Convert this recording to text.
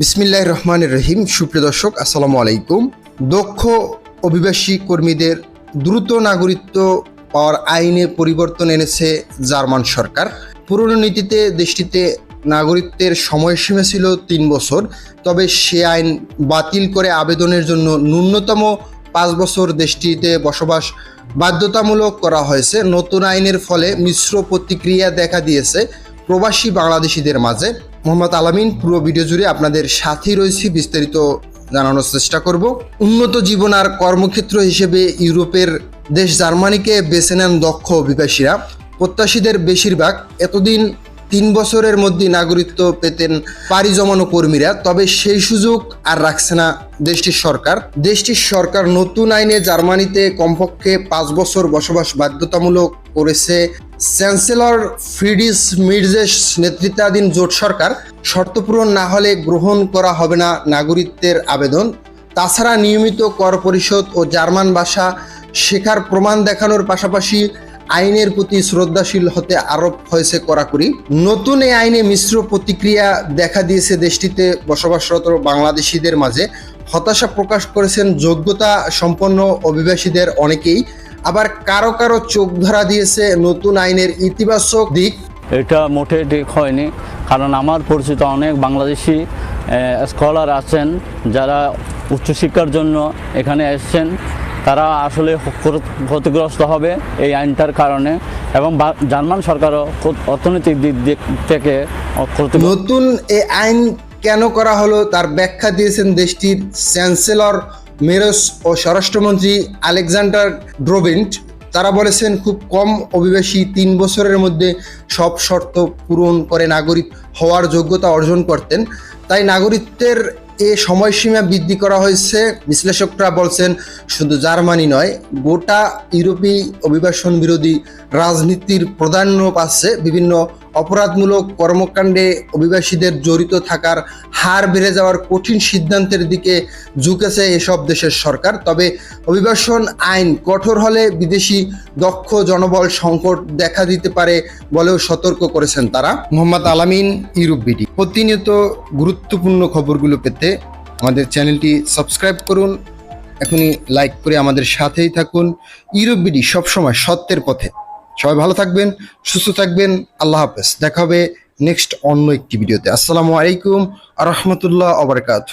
বিসমিল্লাহ রহমান রহিম। সুপ্রিয় দর্শক, আসসালামু আলাইকুম। দক্ষ অভিবাসী কর্মীদের দ্রুত নাগরিকত্ব পাওয়ার আইনে পরিবর্তন এনেছে জার্মান সরকার। পুরনো নীতিতে দেশটিতে নাগরিকত্বের সময়সীমা ছিল তিন বছর। তবে সে আইন বাতিল করে আবেদনের জন্য ন্যূনতম পাঁচ বছর দেশটিতে বসবাস বাধ্যতামূলক করা হয়েছে। নতুন আইনের ফলে মিশ্র প্রতিক্রিয়া দেখা দিয়েছে। প্রবাসী বাংলাদেশিদের মাঝে। মোহাম্মদ আলামিন, পুরো ভিডিও জুড়ে আপনাদের সাথেই রয়েছি, বিস্তারিত জানানোর চেষ্টা করব। উন্নত জীবন আর কর্মক্ষেত্র হিসেবে ইউরোপের দেশ জার্মানিকে বেছে নেন দক্ষ অভিবাসীরা। প্রত্যাশীদের বেশিরভাগ এতদিন তিন বছরের মধ্যে নাগরিকত্ব পেতেন পারি জমানো কর্মীরা, তবে সেই সুযোগ আর রাখছে না দেশটির সরকার। দেশটির সরকার নতুন আইনে জার্মানিতে কমপক্ষে পাঁচ বছর বসবাস বাধ্যতামূলক করেছে। চ্যান্সেলর ফ্রিডিস মির্জেস নেতৃত্বাধীন জোট সরকার শর্ত পূরণ না হলে গ্রহণ করা হবে না নাগরিকত্বের আবেদন। তাছাড়া নিয়মিত কর পরিশোধ ও জার্মান ভাষা শেখার প্রমাণ দেখানোর পাশাপাশি আইনের প্রতি শ্রদ্ধাশীল হতে আরোপ হয়েছে কড়াকড়ি। নতুন এই আইনে মিশ্র প্রতিক্রিয়া দেখা দিয়েছে দেশটিতে বসবাসরত বাংলাদেশিদের মাঝে। হতাশা প্রকাশ করেছেন যোগ্যতা সম্পন্ন অভিবাসীদের অনেকেই। আবার কারও কারও চোখ ধরা দিয়েছে নতুন আইনের ইতিবাচক দিক। এটা মোটে ঠিক হয়নি কারণ আমার পরিচিত অনেক বাংলাদেশি স্কলার আছেন যারা উচ্চশিক্ষার জন্য এখানে এসছেন। তারা আসলে ক্ষতিগ্রস্ত হবে এই আইনটার কারণে এবং জার্মান সরকারও অর্থনৈতিক দিক দিক থেকে নতুন এই আইন কেন করা হলো তার ব্যাখ্যা দিয়েছেন দেশটির চ্যান্সেলর মেরস ও স্বরাষ্ট্রমন্ত্রী আলেকজান্ডার ড্রোভেন্ট তারা বলেছেন খুব কম অভিবাসী তিন বছরের মধ্যে সব শর্ত পূরণ করে নাগরিক হওয়ার যোগ্যতা অর্জন করতেন। তাই নাগরিকত্বের এ সময়সীমা বৃদ্ধি করা হয়েছে। বিশ্লেষকরা বলছেন, শুধু জার্মানি নয়, গোটা ইউরোপী অভিবাসন বিরোধী রাজনীতির প্রাধান্য পাচ্ছে। বিভিন্ন অপরাধমূলক কর্মকাণ্ডে অভিবাসীদের জড়িত থাকার হার বেড়ে যাওয়ার কঠিন সিদ্ধান্তের দিকে ঝুঁকেছে এসব দেশের সরকার। তবে অভিবাসন আইন কঠোর হলে বিদেশি দক্ষ জনবল সংকট দেখা দিতে পারে বলেও সতর্ক করেছেন তারা। মোহাম্মদ আলামিন, ইউরোপ বিডি। প্রতিনিয়ত গুরুত্বপূর্ণ খবরগুলো পেতে আমাদের চ্যানেলটি সাবস্ক্রাইব করুন, এখনই লাইক করে আমাদের সাথেই থাকুন। ইউরোপ বিডি সবসময় সত্যের পথে। সবাই ভালো থাকবেন, সুস্থ থাকবেন, আল্লাহ হাফেজ। দেখা হবে নেক্সট অন্য একটি ভিডিওতে। আসসালামু আলাইকুম আ রহমতুল্লাহ আবরকাত